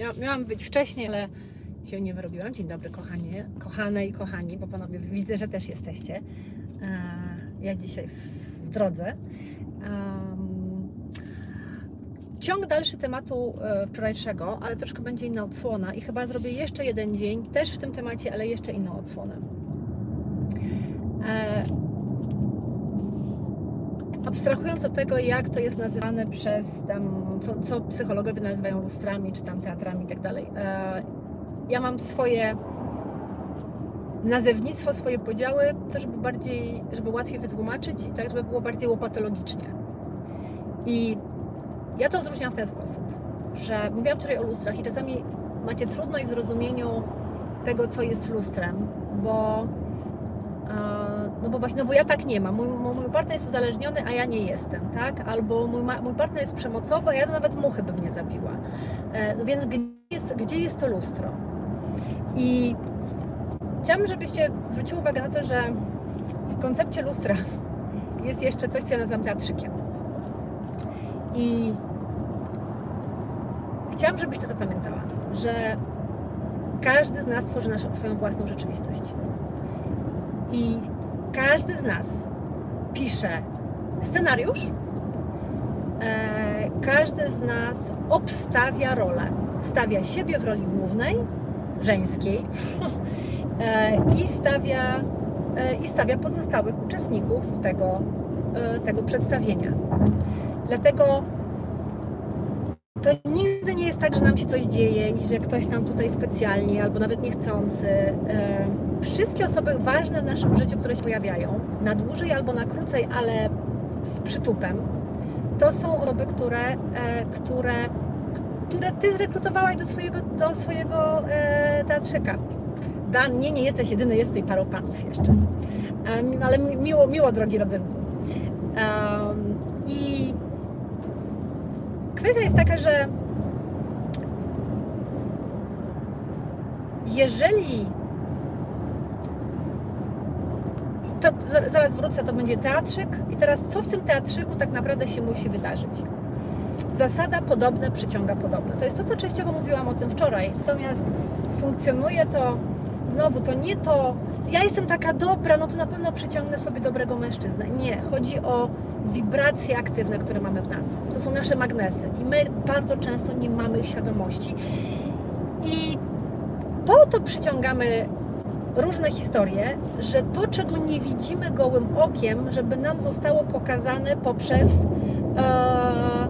Mia, miałam być wcześniej, ale się nie wyrobiłam. Dzień dobry, kochanie, kochane i kochani, bo panowie widzę, że też jesteście. E, Ja dzisiaj w, drodze. Ciąg dalszy tematu e, wczorajszego, ale troszkę będzie inna odsłona i chyba zrobię jeszcze jeden dzień, też w tym temacie, ale jeszcze inną odsłonę. E, abstrahując od tego, jak to jest nazywane przez tam, co, co psychologowie nazywają lustrami, czy tam teatrami i tak dalej. e, Ja mam swoje nazewnictwo, swoje podziały, to żeby bardziej, żeby łatwiej wytłumaczyć i tak, żeby było bardziej łopatologicznie. I ja to odróżniam w ten sposób, że mówiłam wczoraj o lustrach i czasami macie trudność w zrozumieniu tego, co jest lustrem, bo no bo właśnie, no bo ja tak nie mam. Mój, mój partner jest uzależniony, a ja nie jestem, tak? Albo mój, mój partner jest przemocowy, a ja nawet muchy bym nie zabiła. E, No więc gdzie jest, gdzie jest to lustro? I chciałabym, żebyście zwróciły uwagę na to, że w koncepcie lustra jest jeszcze coś, co ja nazywam teatrzykiem. I chciałam, żebyś to zapamiętała, że każdy z nas tworzy naszą, swoją własną rzeczywistość. I każdy z nas pisze scenariusz, e, każdy z nas obstawia rolę. Stawia siebie w roli głównej, żeńskiej e, i stawia, e, i stawia pozostałych uczestników tego, tego przedstawienia. Dlatego to nigdy nie jest tak, że nam się coś dzieje i że ktoś nam tutaj specjalnie albo nawet niechcący. e, Wszystkie osoby ważne w naszym życiu, które się pojawiają, na dłużej albo na krócej, ale z przytupem, to są osoby, które, e, które, które ty zrekrutowałaś do swojego, do swojego e, teatrzyka. Dan, nie, nie jesteś jedyny, jest tutaj paru panów jeszcze. Ale mi- miło, miło, drogi rodzynku. Kwestia jest taka, że jeżeli to za- zaraz wrócę, to będzie teatrzyk i teraz co w tym teatrzyku tak naprawdę się musi wydarzyć? Zasada podobne przyciąga podobne. To jest to, co częściowo mówiłam o tym wczoraj. Natomiast funkcjonuje to, znowu, to nie to, ja jestem taka dobra, no to na pewno przyciągnę sobie dobrego mężczyznę. Nie, chodzi o wibracje aktywne, które mamy w nas. To są nasze magnesy i my bardzo często nie mamy ich świadomości. I po to przyciągamy różne historie, że to, czego nie widzimy gołym okiem, żeby nam zostało pokazane poprzez, e, e,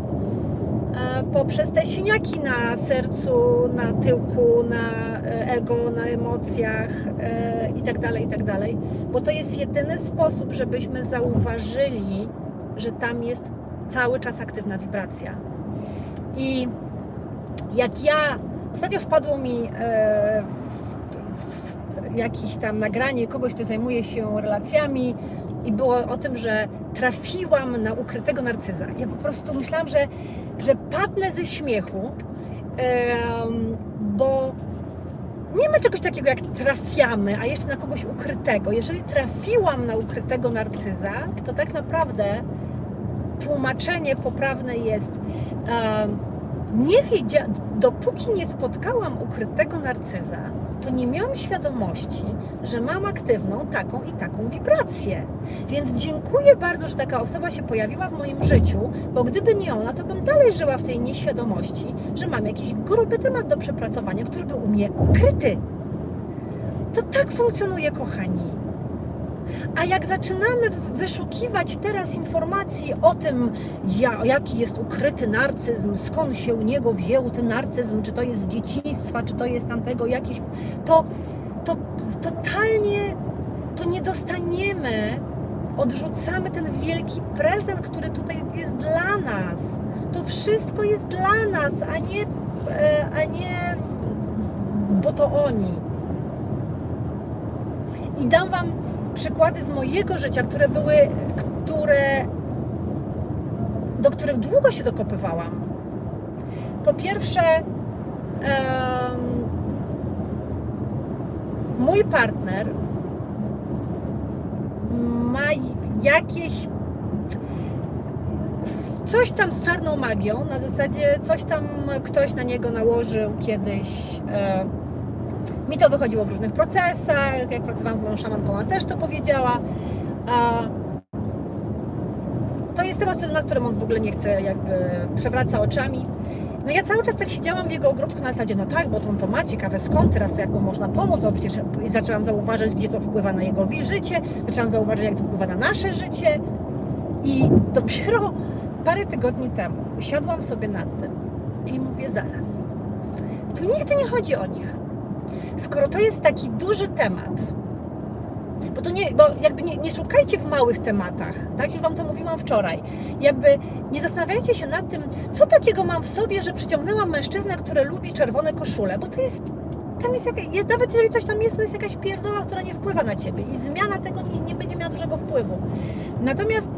poprzez te siniaki na sercu, na tyłku, na e, ego, na emocjach e, i tak dalej, i tak. Bo to jest jedyny sposób, żebyśmy zauważyli, że tam jest cały czas aktywna wibracja. I jak ja ostatnio wpadło mi e, w, w jakieś tam nagranie kogoś, kto zajmuje się relacjami i było o tym, że trafiłam na ukrytego narcyza. Ja po prostu myślałam, że, że padnę ze śmiechu, bo nie ma czegoś takiego jak trafiamy, a jeszcze na kogoś ukrytego. Jeżeli trafiłam na ukrytego narcyza, to tak naprawdę tłumaczenie poprawne jest nie wiedzia, dopóki nie spotkałam ukrytego narcyza, to nie miałam świadomości, że mam aktywną taką i taką wibrację. Więc dziękuję bardzo, że taka osoba się pojawiła w moim życiu, bo gdyby nie ona, to bym dalej żyła w tej nieświadomości, że mam jakiś gruby temat do przepracowania, który był u mnie ukryty. To tak funkcjonuje, kochani. A jak zaczynamy wyszukiwać teraz informacji o tym, ja, jaki jest ukryty narcyzm, skąd się u niego wziął ten narcyzm, czy to jest z dzieciństwa, czy to jest tamtego jakiś, to, to totalnie to nie dostaniemy, odrzucamy ten wielki prezent, który tutaj jest dla nas. To wszystko jest dla nas, a nie, e, a nie bo to oni. I dam Wam przykłady z mojego życia, które były, które, do których długo się dokopywałam. Po pierwsze, em, mój partner ma jakieś coś tam z czarną magią, na zasadzie coś tam ktoś na niego nałożył kiedyś. E, mi to wychodziło w różnych procesach, jak pracowałam z moją szamanką, ona też to powiedziała. To jest temat, na którym on w ogóle nie chce, jakby przewraca oczami. No ja cały czas tak siedziałam w jego ogródku na zasadzie, no tak, bo to on to ma, ciekawe skąd, teraz to jak mu można pomóc, no przecież zaczęłam zauważać, gdzie to wpływa na jego życie, zaczęłam zauważyć, jak to wpływa na nasze życie i dopiero parę tygodni temu usiadłam sobie nad tym i mówię, zaraz, tu nigdy nie chodzi o nich. Skoro to jest taki duży temat, bo to nie, bo jakby nie, nie szukajcie w małych tematach, tak? Już Wam to mówiłam wczoraj. Jakby nie zastanawiajcie się nad tym, co takiego mam w sobie, że przyciągnęłam mężczyznę, który lubi czerwone koszule, bo to jest, tam jest, jaka, jest nawet jeżeli coś tam jest, to jest jakaś pierdoła, która nie wpływa na Ciebie i zmiana tego nie, nie będzie miała dużego wpływu. Natomiast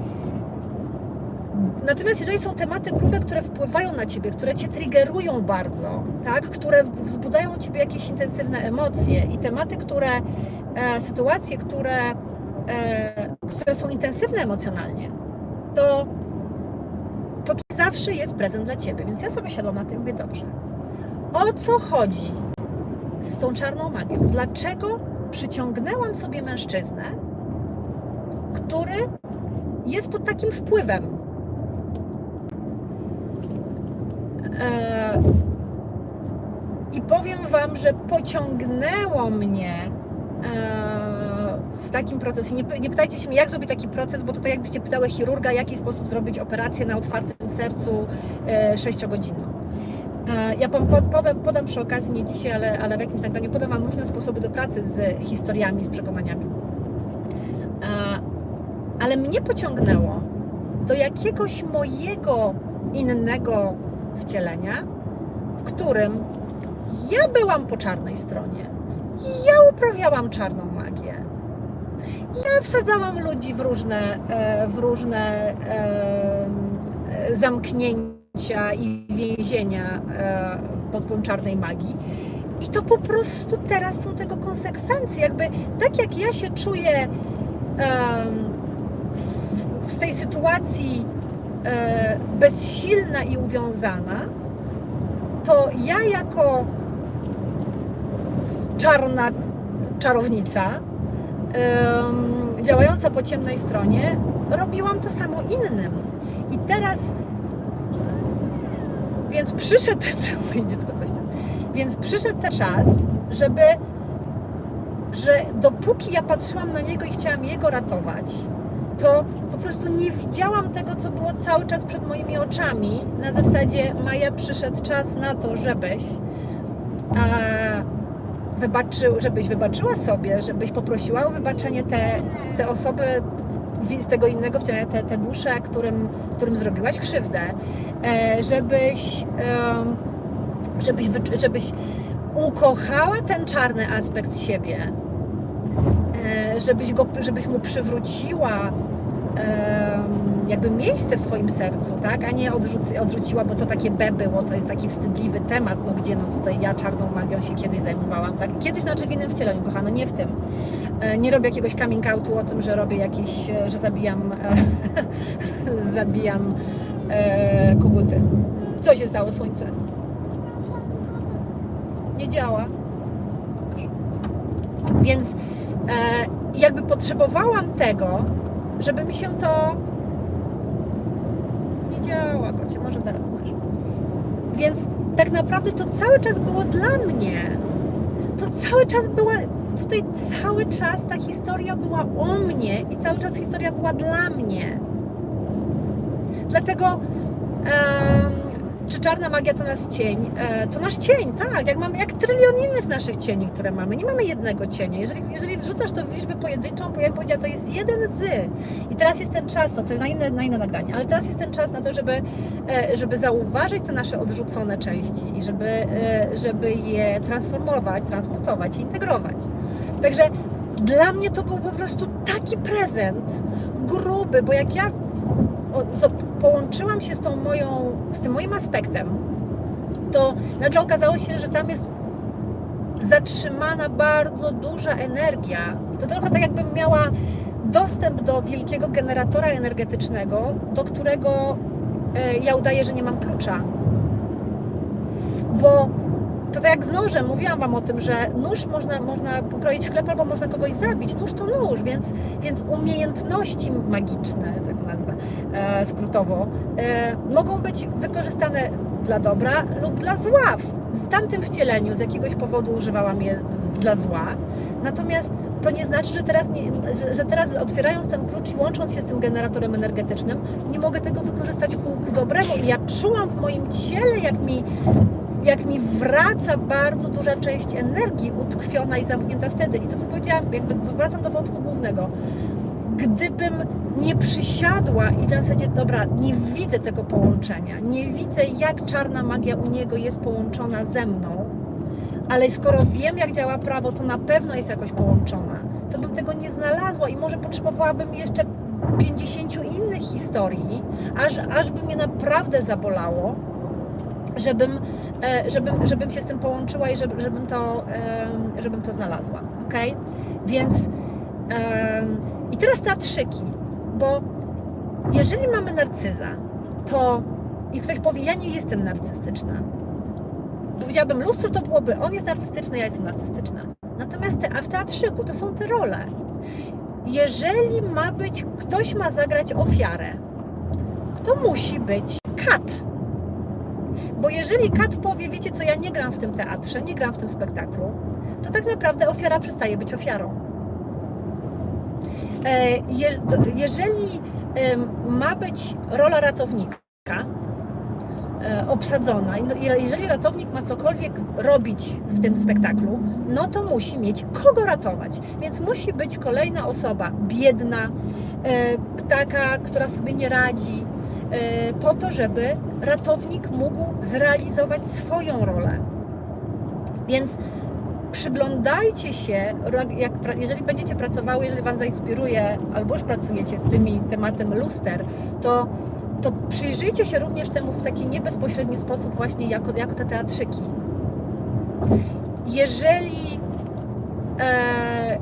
Natomiast jeżeli są tematy grube, które wpływają na ciebie, które cię triggerują bardzo, tak, które wzbudzają u ciebie jakieś intensywne emocje i tematy, które, e, sytuacje, które, e, które są intensywne emocjonalnie, to, to zawsze jest prezent dla ciebie. Więc ja sobie siadłam na tym i mówię, dobrze, o co chodzi z tą czarną magią? Dlaczego przyciągnęłam sobie mężczyznę, który jest pod takim wpływem? E, I powiem Wam, że pociągnęło mnie e, w takim procesie. Nie, nie pytajcie się mnie, jak zrobić taki proces, bo to tak jakbyście pytały chirurga, jaki sposób zrobić operację na otwartym sercu e, sześciogodzinną. E, Ja powiem, podam przy okazji, nie dzisiaj, ale, ale w jakimś nagraniu, podam Wam różne sposoby do pracy z historiami, z przekonaniami. E, Ale mnie pociągnęło do jakiegoś mojego innego wcielenia, w którym ja byłam po czarnej stronie. Ja uprawiałam czarną magię. Ja wsadzałam ludzi w różne, e, w różne e, e, zamknięcia i więzienia pod wpływem czarnej magii. I to po prostu teraz są tego konsekwencje. Jakby tak jak ja się czuję em, w, w tej sytuacji bezsilna i uwiązana, to ja jako czarna czarownica, działająca po ciemnej stronie, robiłam to samo innym. I teraz, więc przyszedł moje dziecko coś tam, więc przyszedł ten czas, żeby, że dopóki ja patrzyłam na niego i chciałam jego ratować, to po prostu nie widziałam tego, co było cały czas przed moimi oczami. Na zasadzie, Maja, przyszedł czas na to, żebyś wybaczył, żebyś wybaczyła sobie, żebyś poprosiła o wybaczenie te, te osoby z tego innego wcielenia, te, te dusze, którym, którym zrobiłaś krzywdę, e, żebyś, żebyś, żebyś ukochała ten czarny aspekt siebie, e, żebyś, go, żebyś mu przywróciła jakby miejsce w swoim sercu, tak? A nie odrzuci, odrzuciła, bo to takie B było, to jest taki wstydliwy temat, no gdzie no tutaj ja czarną magią się kiedyś zajmowałam, tak? Kiedyś znaczy w innym wcieleniu, kochano, nie w tym. E, Nie robię jakiegoś coming outu o tym, że robię jakieś, e, że zabijam, e, zabijam e, koguty. Co się stało, słońce? Nie działa. Więc e, jakby potrzebowałam tego, żeby mi się to nie działa, kocie, może teraz masz. Więc tak naprawdę to cały czas było dla mnie. To cały czas była, tutaj cały czas ta historia była o mnie i cały czas historia była dla mnie. Dlatego em, czy czarna magia to nasz cień? E, to nasz cień, tak, jak mamy, jak trylion innych naszych cieni, które mamy. Nie mamy jednego cienia. Jeżeli, jeżeli wrzucasz to w liczbę pojedynczą, ja bym powiedziała, to jest jeden z. I teraz jest ten czas, no to na inne, na inne nagranie, ale teraz jest ten czas na to, żeby, e, żeby zauważyć te nasze odrzucone części i żeby, e, żeby je transformować, transmutować integrować. Także dla mnie to był po prostu taki prezent gruby, bo jak ja połączyłam się z tą moją, z tym moim aspektem, to nagle okazało się, że tam jest zatrzymana bardzo duża energia. To trochę tak jakbym miała dostęp do wielkiego generatora energetycznego, do którego e, ja udaję, że nie mam klucza. Bo to tak jak z nożem, mówiłam Wam o tym, że nóż można, można pokroić chleb albo można kogoś zabić. Nóż to nóż, więc, więc umiejętności magiczne, tak nazwę e, skrótowo, e, mogą być wykorzystane dla dobra lub dla zła. W, tamtym wcieleniu z jakiegoś powodu używałam je dla zła. Natomiast to nie znaczy, że teraz, nie, że teraz otwierając ten klucz i łącząc się z tym generatorem energetycznym, nie mogę tego wykorzystać ku, ku dobremu. I ja czułam w moim ciele, jak mi jak mi wraca bardzo duża część energii utkwiona i zamknięta wtedy. I to, co powiedziałam, jakby wracam do wątku głównego. Gdybym nie przysiadła i w zasadzie, dobra, nie widzę tego połączenia, nie widzę, jak czarna magia u niego jest połączona ze mną, ale skoro wiem, jak działa prawo, to na pewno jest jakoś połączona, to bym tego nie znalazła i może potrzebowałabym jeszcze 50 innych historii, aż, aż by mnie naprawdę zabolało, żebym, e, żebym, żebym się z tym połączyła i żeby, żebym, to, żebym to znalazła. Ok? Więc i teraz teatrzyki, bo jeżeli mamy narcyza, to i ktoś powie, ja nie jestem narcystyczna. Powiedziałabym, lustro to byłoby, on jest narcystyczny, ja jestem narcystyczna. Natomiast te, a w teatrzyku to są te role. Jeżeli ma być, ktoś ma zagrać ofiarę, to musi być kat. Bo jeżeli kat powie, wiecie co, ja nie gram w tym teatrze, nie gram w tym spektaklu, to tak naprawdę ofiara przestaje być ofiarą. E, je, jeżeli ma być rola ratownika e, obsadzona, no, jeżeli ratownik ma cokolwiek robić w tym spektaklu, no to musi mieć kogo ratować. Więc musi być kolejna osoba biedna, e, taka, która sobie nie radzi, po to, żeby ratownik mógł zrealizować swoją rolę. Więc przyglądajcie się, jak, jeżeli będziecie pracowały, jeżeli Was zainspiruje, albo już pracujecie z tymi tematem luster, to, to przyjrzyjcie się również temu w taki niebezpośredni sposób, właśnie jako, jako te teatrzyki. Jeżeli e,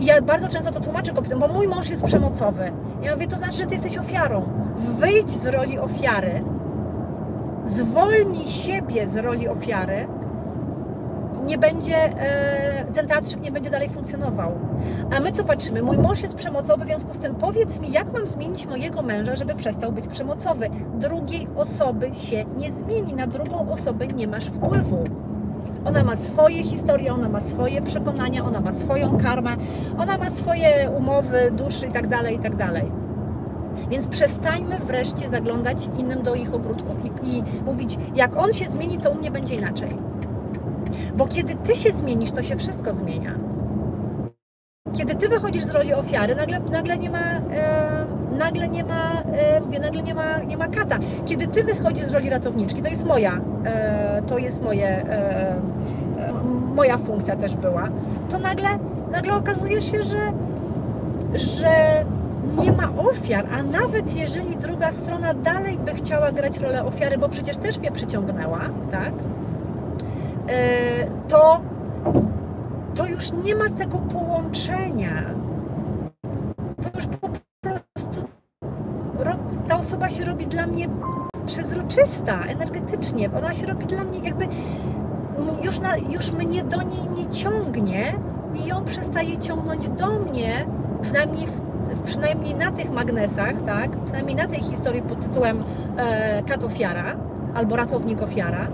ja bardzo często to tłumaczę kobietom, bo mój mąż jest przemocowy. Ja mówię, to znaczy, że ty jesteś ofiarą. Wyjdź z roli ofiary, zwolnij siebie z roli ofiary, nie będzie, e, ten teatrzyk nie będzie dalej funkcjonował. A my co patrzymy? Mój mąż jest przemocowy, w związku z tym powiedz mi, jak mam zmienić mojego męża, żeby przestał być przemocowy? Drugiej osoby się nie zmieni, na drugą osobę nie masz wpływu. Ona ma swoje historie, ona ma swoje przekonania, ona ma swoją karmę, ona ma swoje umowy, duszy i tak dalej, i tak dalej. Więc przestańmy wreszcie zaglądać innym do ich ogródków i, i mówić, jak on się zmieni, to u mnie będzie inaczej. Bo kiedy ty się zmienisz, to się wszystko zmienia. Kiedy ty wychodzisz z roli ofiary, nagle, nagle nie ma, e, nagle nie ma, e, mówię, nagle nie ma, nie ma kata. Kiedy ty wychodzisz z roli ratowniczki, to jest moja, e, to jest moje, e, e, moja funkcja też była, to nagle, nagle okazuje się, że, że nie ma ofiar, a nawet jeżeli druga strona dalej by chciała grać rolę ofiary, bo przecież też mnie przyciągnęła, tak? E, to, to już nie ma tego połączenia. To już po prostu ro- ta osoba się robi dla mnie przezroczysta energetycznie. Ona się robi dla mnie jakby już, na, już mnie do niej nie ciągnie i ją przestaje ciągnąć do mnie, przynajmniej, w, przynajmniej na tych magnesach, tak? Przynajmniej na tej historii pod tytułem e, Kat ofiara albo ratownik ofiara.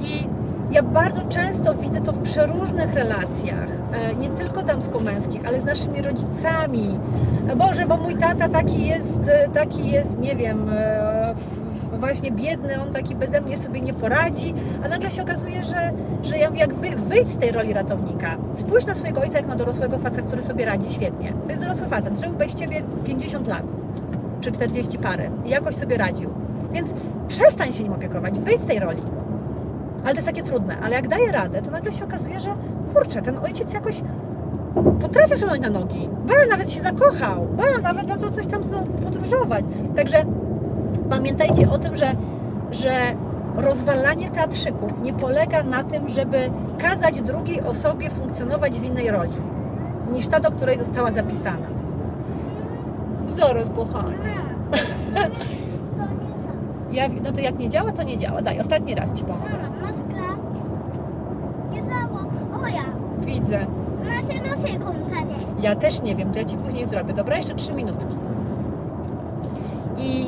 I ja bardzo często widzę to w przeróżnych relacjach, e, nie tylko damsko-męskich, ale z naszymi rodzicami. E, Boże, bo mój tata taki jest, e, taki jest, nie wiem, właśnie biedny, on taki beze mnie sobie nie poradzi, a nagle się okazuje, że, że ja mówię, jak wy, wyjdź z tej roli ratownika, spójrz na swojego ojca jak na dorosłego faceta, który sobie radzi świetnie. To jest dorosły facet, żył bez ciebie 50 lat, czy 40 parę i jakoś sobie radził. Więc przestań się nim opiekować, wyjdź z tej roli. Ale to jest takie trudne. Ale jak daje radę, to nagle się okazuje, że kurczę, ten ojciec jakoś potrafi stanąć na nogi. Bala nawet się zakochał. Bala nawet zaczął coś tam znowu podróżować. Także pamiętajcie o tym, że, że rozwalanie teatrzyków nie polega na tym, żeby kazać drugiej osobie funkcjonować w innej roli niż ta, do której została zapisana. Zaraz, za. Ja, no to jak nie działa, to nie działa. Daj, ostatni raz ci pomogę. Mama, maska. Nie zało. O ja. Widzę. Macie nosy kąsanie. Ja też nie wiem, to ja ci później zrobię. Dobra, jeszcze trzy minutki. I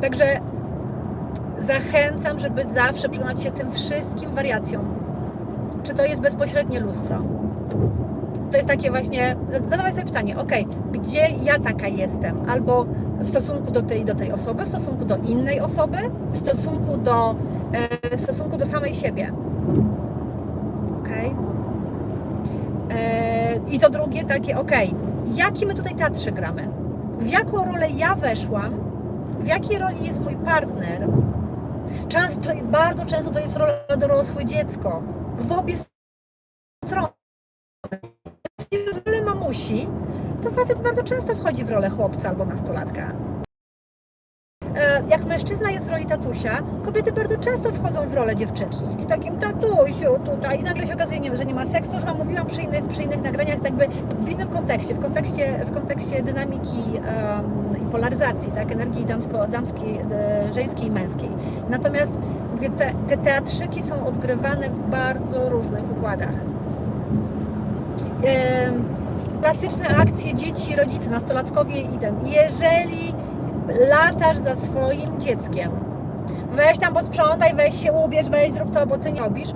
także zachęcam, żeby zawsze przyglądać się tym wszystkim wariacjom. Czy to jest bezpośrednie lustro? To jest takie właśnie, zadawaj sobie pytanie, ok, gdzie ja taka jestem? Albo w stosunku do tej, do tej osoby, w stosunku do innej osoby, w stosunku do, e, w stosunku do samej siebie. Okej? E, I to drugie takie, ok, jaki my tutaj teatrze gramy? W jaką rolę ja weszłam? W jakiej roli jest mój partner? Często, bardzo często to jest rola dorosłe dziecko. W obie strony. Jeśli w rolę mamusi, to facet bardzo często wchodzi w rolę chłopca albo nastolatka. E, Jak mężczyzna jest w roli tatusia, kobiety bardzo często wchodzą w rolę dziewczynki. I takim tatusiu tutaj. I nagle się okazuje, nie, że nie ma seksu, już Wam mówiłam przy innych, przy innych nagraniach, tak jakby w innym kontekście, w kontekście, w kontekście dynamiki i polaryzacji, tak, energii damsko, damskiej, e, żeńskiej i męskiej. Natomiast te, te teatrzyki są odgrywane w bardzo różnych układach. Klasyczne akcje dzieci, rodzice, nastolatkowie i ten. Jeżeli latasz za swoim dzieckiem, weź tam posprzątaj, weź się ubierz, weź zrób to, bo ty nie robisz,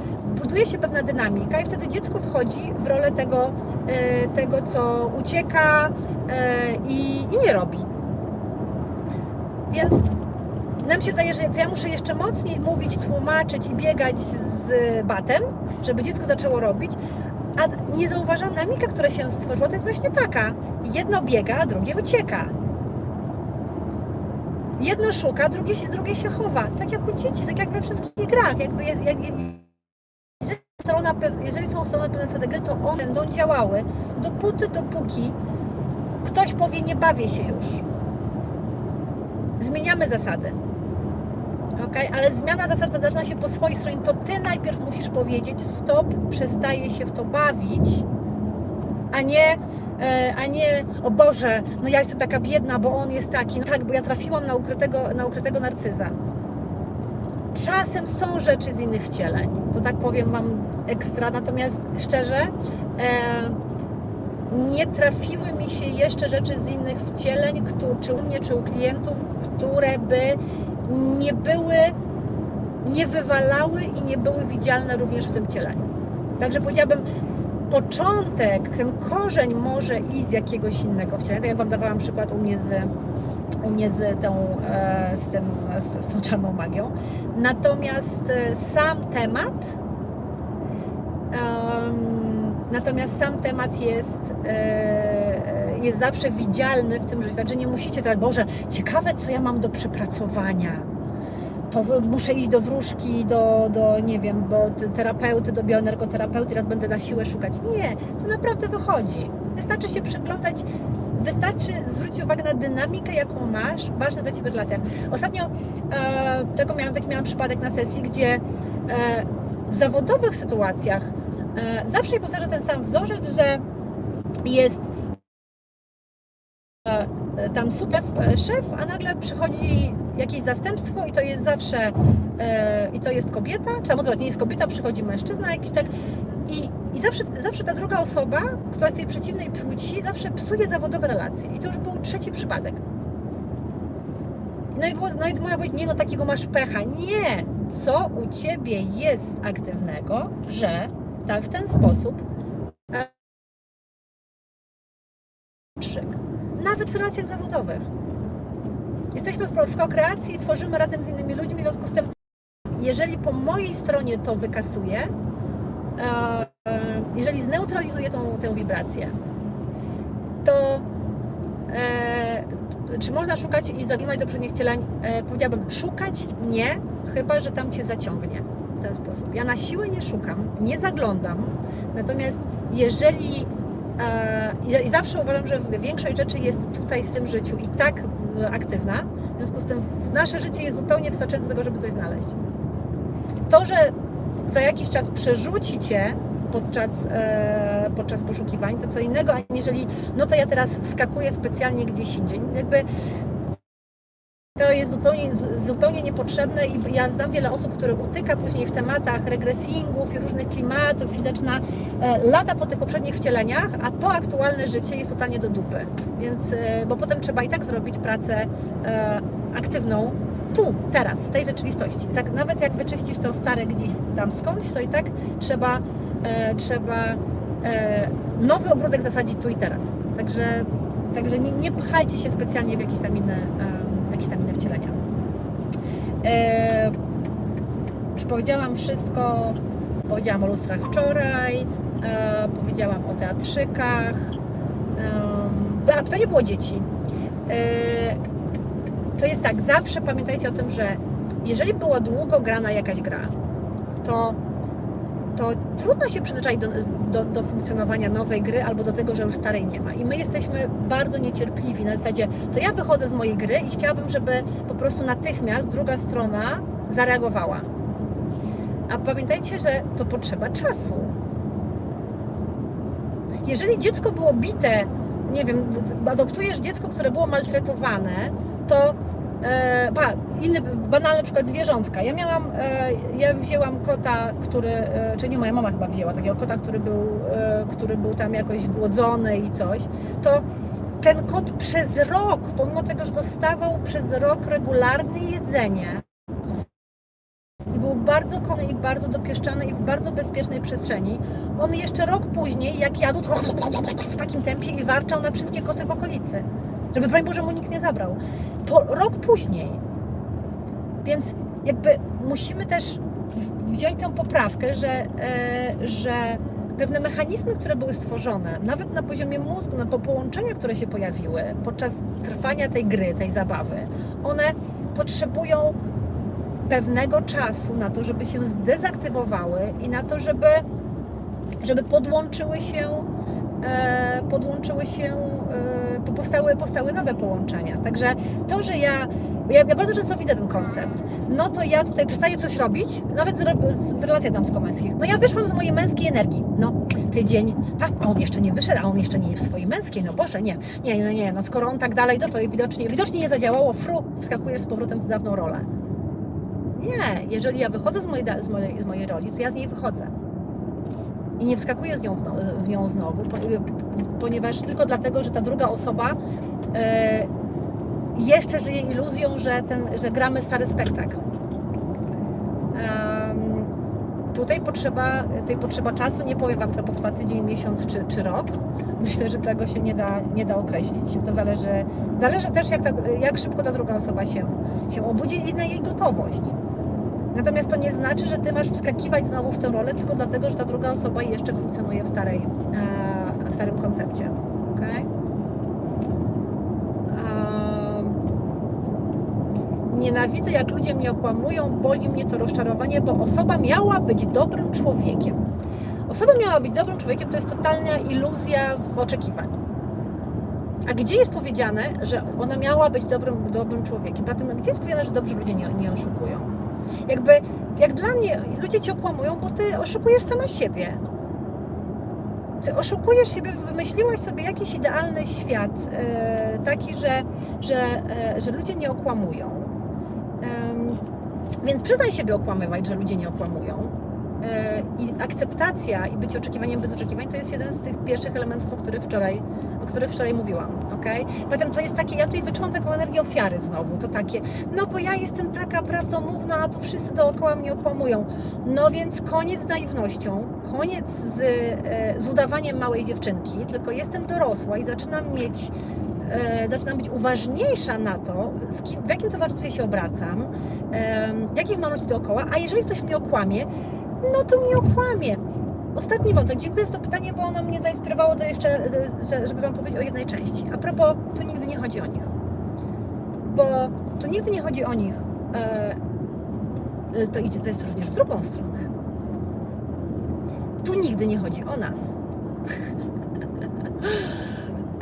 buduje się pewna dynamika i wtedy dziecko wchodzi w rolę tego, e, tego co ucieka e, i, i nie robi. Więc nam się wydaje, że ja muszę jeszcze mocniej mówić, tłumaczyć i biegać z batem, żeby dziecko zaczęło robić, a nie zauważam dynamika, która się stworzyła, to jest właśnie taka. Jedno biega, a drugie ucieka. Jedno szuka, drugie się, drugie się chowa. Tak jak u dzieci, tak jak we wszystkich grach. Jakby jest, jak, jeżeli są ustalone pewne zasady gry, to one będą działały dopóty, dopóki ktoś powie nie bawię się już. Zmieniamy zasady. Okay? Ale zmiana zasad zaczyna się po swojej stronie. To ty najpierw musisz powiedzieć stop, przestaję się w to bawić, a nie, e, a nie o Boże, no ja jestem taka biedna, bo on jest taki. No tak, bo ja trafiłam na ukrytego, na ukrytego narcyza. Czasem są rzeczy z innych wcieleń. To tak powiem Wam ekstra, natomiast szczerze, e, nie trafiły mi się jeszcze rzeczy z innych wcieleń, czy u mnie, czy u klientów, które by nie były, nie wywalały i nie były widzialne również w tym cieleniu. Także powiedziałabym, początek, ten korzeń może iść z jakiegoś innego wcielenia. Tak jak Wam dawałam przykład u mnie z, u mnie z, tą, e, z, tym, z, tą czarną magią. Natomiast e, sam temat Em, Natomiast sam temat jest, e, jest zawsze widzialny w tym życiu. Także nie musicie teraz, Boże, ciekawe, co ja mam do przepracowania. To muszę iść do wróżki, do, do nie wiem, bo te- terapeuty, do bioenergoterapeuty, teraz będę na siłę szukać. Nie, to naprawdę wychodzi. Wystarczy się przyglądać, wystarczy zwrócić uwagę na dynamikę, jaką masz w ważnych dla Ciebie relacjach. Ostatnio e, tego miałam, taki miałam przypadek na sesji, gdzie e, w zawodowych sytuacjach e, zawsze się powtarza ten sam wzorzec, że jest e, e, tam super e, szef, a nagle przychodzi jakieś zastępstwo i to jest zawsze e, i to jest kobieta, czy tam odwrotnie jest kobieta, przychodzi mężczyzna jakiś tak i, i zawsze, zawsze ta druga osoba, która jest tej przeciwnej płci, zawsze psuje zawodowe relacje i to już był trzeci przypadek. No i, było, no i moja powiedzieć, nie no takiego masz pecha. Nie! Co u Ciebie jest aktywnego, że tak w ten sposób e, szyk. Nawet w relacjach zawodowych. Jesteśmy w, w kokreacji tworzymy razem z innymi ludźmi, w związku z tym, jeżeli po mojej stronie to wykasuje, e, e, jeżeli zneutralizuję tą, tę wibrację, to e, czy można szukać i zaglądać do przednich cieleń? E, powiedziałabym, szukać nie, chyba że tam cię zaciągnie ten sposób. Ja na siłę nie szukam, nie zaglądam, natomiast jeżeli e, i- zawsze uważam, że większość rzeczy jest tutaj w tym życiu i tak e, aktywna, w związku z tym nasze życie jest zupełnie wystarczające do tego, żeby coś znaleźć. To, że za jakiś czas przerzuci cię podczas, e, podczas poszukiwań, to co innego, aniżeli no to ja teraz wskakuję specjalnie gdzieś indziej. Jakby To jest zupełnie, zupełnie niepotrzebne i ja znam wiele osób, które utyka później w tematach regresingów i różnych klimatów i zaczyna e, lata po tych poprzednich wcieleniach, a to aktualne życie jest totalnie do dupy. Więc, e, bo potem trzeba i tak zrobić pracę e, aktywną tu, teraz, w tej rzeczywistości. Nawet jak wyczyścisz to stare gdzieś tam skądś, to i tak trzeba, trzeba nowy ogródek zasadzić tu i teraz. Także, także nie, nie pchajcie się specjalnie w jakieś tam inne, jakieś tam inne wcielenia. E, czy powiedziałam wszystko? Powiedziałam o lustrach wczoraj, e, powiedziałam o teatrzykach. E, a nie było dzieci. E, to jest tak, zawsze pamiętajcie o tym, że jeżeli była długo grana jakaś gra, to, to trudno się przyzwyczaić do, do, do funkcjonowania nowej gry albo do tego, że już starej nie ma. I my jesteśmy bardzo niecierpliwi na zasadzie, to ja wychodzę z mojej gry i chciałabym, żeby po prostu natychmiast druga strona zareagowała. A pamiętajcie, że to potrzeba czasu. Jeżeli dziecko było bite, nie wiem, adoptujesz dziecko, które było maltretowane, to e, pa, inny banalny przykład zwierzątka. Ja miałam, e, ja wzięłam kota, który, e, czyli nie moja mama chyba wzięła takiego kota, który był, który był tam jakoś głodzony i coś, to ten kot przez rok, pomimo tego, że dostawał przez rok regularne jedzenie, i był bardzo kochany i bardzo dopieszczany i w bardzo bezpiecznej przestrzeni. On jeszcze rok później, jak jadł, w takim tempie i warczał na wszystkie koty w okolicy. Żeby, broń Boże, mu nikt nie zabrał. Po, rok później. Więc jakby musimy też wziąć tę poprawkę, że, e, że pewne mechanizmy, które były stworzone, nawet na poziomie mózgu, na po połączenia, które się pojawiły podczas trwania tej gry, tej zabawy, one potrzebują pewnego czasu na to, żeby się zdezaktywowały i na to, żeby, żeby podłączyły się, podłączyły się, e, powstały, powstały nowe połączenia. Także to, że ja, ja, ja bardzo często widzę ten koncept, no to ja tutaj przestaję coś robić, nawet z, z relacji damsko-męskich. No ja wyszłam z mojej męskiej energii, no tydzień, a, a on jeszcze nie wyszedł, a on jeszcze nie jest w swojej męskiej, no Boże, nie, nie, nie, nie, no skoro on tak dalej, no to widocznie, widocznie nie zadziałało, fru, wskakujesz z powrotem w dawną rolę. Nie, jeżeli ja wychodzę z mojej, z mojej, z mojej roli, to ja z niej wychodzę. I nie wskakuję z nią w, no, w nią znowu, po, ponieważ tylko dlatego, że ta druga osoba e, jeszcze żyje iluzją, że, ten, że gramy stary spektakl. Tutaj potrzeba, tutaj potrzeba czasu, nie powiem Wam, to potrwa tydzień, miesiąc czy, czy rok. Myślę, że tego się nie da, nie da określić. To zależy, zależy też, jak, ta, jak szybko ta druga osoba się, się obudzi i na jej gotowość. Natomiast to nie znaczy, że Ty masz wskakiwać znowu w tę rolę, tylko dlatego, że ta druga osoba jeszcze funkcjonuje w, starej, e, w starym koncepcie. Okay? Nienawidzę, jak ludzie mnie okłamują, boli mnie to rozczarowanie, bo osoba miała być dobrym człowiekiem. Osoba miała być dobrym człowiekiem, to jest totalna iluzja oczekiwań. A gdzie jest powiedziane, że ona miała być dobrym, dobrym człowiekiem? Zatem gdzie jest powiedziane, że dobrzy ludzie nie, nie oszukują? Jakby, jak dla mnie, ludzie cię okłamują, bo ty oszukujesz sama siebie. Ty oszukujesz siebie, wymyśliłaś sobie jakiś idealny świat, e, taki, że, że, e, że ludzie nie okłamują. Więc przyznaj siebie okłamywać, że ludzie nie okłamują. E, I akceptacja i bycie oczekiwaniem bez oczekiwań to jest jeden z tych pierwszych elementów, o których wczoraj, o których wczoraj mówiłam. Okay? Potem to jest takie, ja tutaj wyczułam taką energię ofiary znowu, to takie, no bo ja jestem taka prawdomówna, a tu wszyscy dookoła mnie okłamują. No więc koniec z naiwnością, koniec z, e, z udawaniem małej dziewczynki, tylko jestem dorosła i zaczynam mieć e, zaczynam być uważniejsza na to, kim, w jakim towarzystwie się obracam, jakich mam ludzi dookoła, a jeżeli ktoś mnie okłamie, no to mnie okłamie. Ostatni wątek. Dziękuję za to pytanie, bo ono mnie zainspirowało do jeszcze, e, że- żeby Wam powiedzieć o jednej części. A propos, tu nigdy nie chodzi o nich. Bo tu nigdy nie chodzi o nich. E, e, to idzie, to jest również w drugą stronę. Tu nigdy nie chodzi o nas.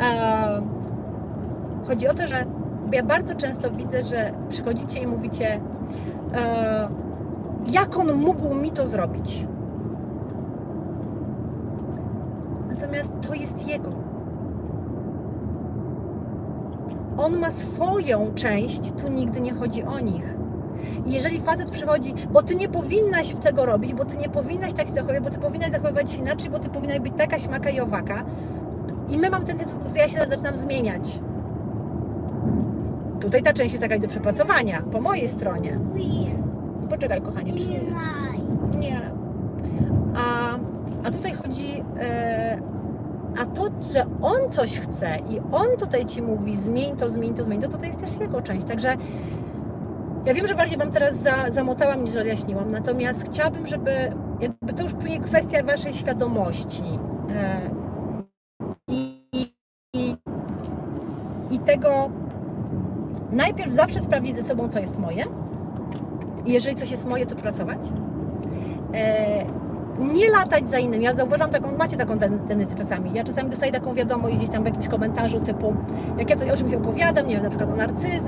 chodzi o to, że ja bardzo często widzę, że przychodzicie i mówicie, jak on mógł mi to zrobić. Natomiast to jest jego. on ma swoją część, tu nigdy nie chodzi o nich. Jeżeli facet przychodzi, bo ty nie powinnaś tego robić, bo ty nie powinnaś tak się zachowywać, bo ty powinnaś zachowywać się inaczej, bo ty powinnaś być taka, śmaka i owaka. I my mam tendencję, to ja się zaczynam zmieniać. Tutaj ta część jest jakaś do przepracowania, po mojej stronie. Poczekaj, kochanie, przyjmę. Nie. A, a tutaj chodzi. E, a to, że on coś chce i on tutaj ci mówi, zmień to, zmień to, zmień to, to, to jest też jego część. Także ja wiem, że bardziej Wam teraz za, zamotałam niż rozjaśniłam, natomiast chciałabym, żeby jakby to już później kwestia Waszej świadomości e, i, i, i tego najpierw zawsze sprawdzić ze sobą, co jest moje. Jeżeli coś jest moje, to pracować. E, nie latać za innym. Ja zauważam taką, macie taką ten- tendencję czasami. Ja czasami dostaję taką wiadomość gdzieś tam w jakimś komentarzu typu, jak ja coś o czymś opowiadam, nie wiem, na przykład o narcyzach,